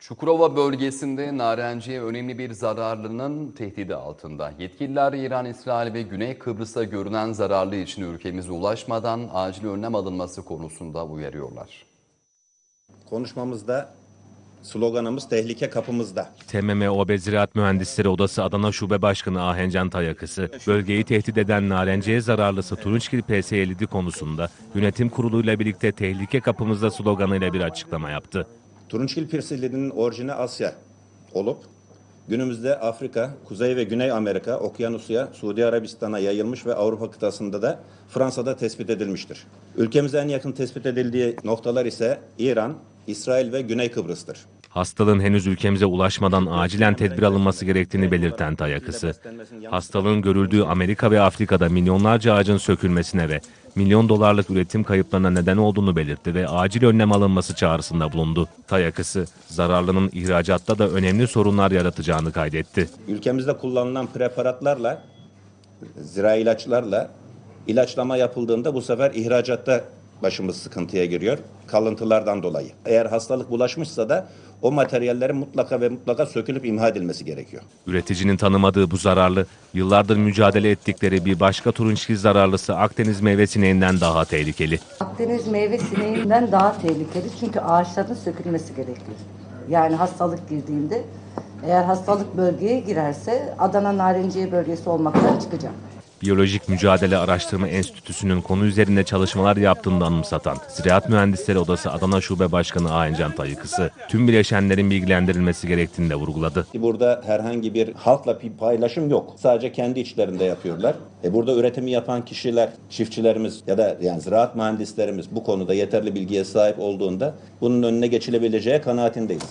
Çukurova bölgesinde narenciye önemli bir zararlının tehdidi altında. Yetkililer İran, İsrail ve Güney Kıbrıs'a görünen zararlı için ülkemize ulaşmadan acil önlem alınması konusunda uyarıyorlar. Konuşmamızda sloganımız tehlike kapımızda. TMMOB Ziraat Mühendisleri Odası Adana Şube Başkanı Ahencan Tayakısı, bölgeyi tehdit eden narenciye zararlısı Turunçgil PS57 konusunda yönetim kuruluyla birlikte tehlike kapımızda sloganıyla bir açıklama yaptı. Turunçgil pirsilinin orijini Asya olup günümüzde Afrika, Kuzey ve Güney Amerika, Okyanusya, Suudi Arabistan'a yayılmış ve Avrupa kıtasında da Fransa'da tespit edilmiştir. Ülkemize en yakın tespit edildiği noktalar ise İran, İsrail ve Güney Kıbrıs'tır. Hastalığın henüz ülkemize ulaşmadan acilen tedbir alınması gerektiğini belirten Tayakısı, hastalığın görüldüğü Amerika ve Afrika'da milyonlarca ağacın sökülmesine ve milyon dolarlık üretim kayıplarına neden olduğunu belirtti ve acil önlem alınması çağrısında bulundu. Tayakısı, zararlının ihracatta da önemli sorunlar yaratacağını kaydetti. Ülkemizde kullanılan preparatlarla, zira ilaçlarla ilaçlama yapıldığında bu sefer ihracatta başımız sıkıntıya giriyor kalıntılardan dolayı. Eğer hastalık bulaşmışsa da o materyallerin mutlaka ve mutlaka sökülüp imha edilmesi gerekiyor. Üreticinin tanımadığı bu zararlı, yıllardır mücadele ettikleri bir başka turunçgil zararlısı Akdeniz meyve sineğinden daha tehlikeli. Akdeniz meyve sineğinden daha tehlikeli çünkü ağaçların sökülmesi gerekiyor. Yani hastalık girdiğinde eğer hastalık bölgeye girerse Adana Narenciye bölgesi olmaktan çıkacak. Biyolojik Mücadele Araştırma Enstitüsü'nün konu üzerinde çalışmalar yaptığını anımsatan Ziraat Mühendisleri Odası Adana Şube Başkanı Ahencan Tayıkısı, tüm bileşenlerin bilgilendirilmesi gerektiğini de vurguladı. Burada herhangi bir halkla bir paylaşım yok. Sadece kendi içlerinde yapıyorlar. E burada üretimi yapan kişiler, çiftçilerimiz ya da yani ziraat mühendislerimiz bu konuda yeterli bilgiye sahip olduğunda bunun önüne geçilebileceği kanaatindeyiz.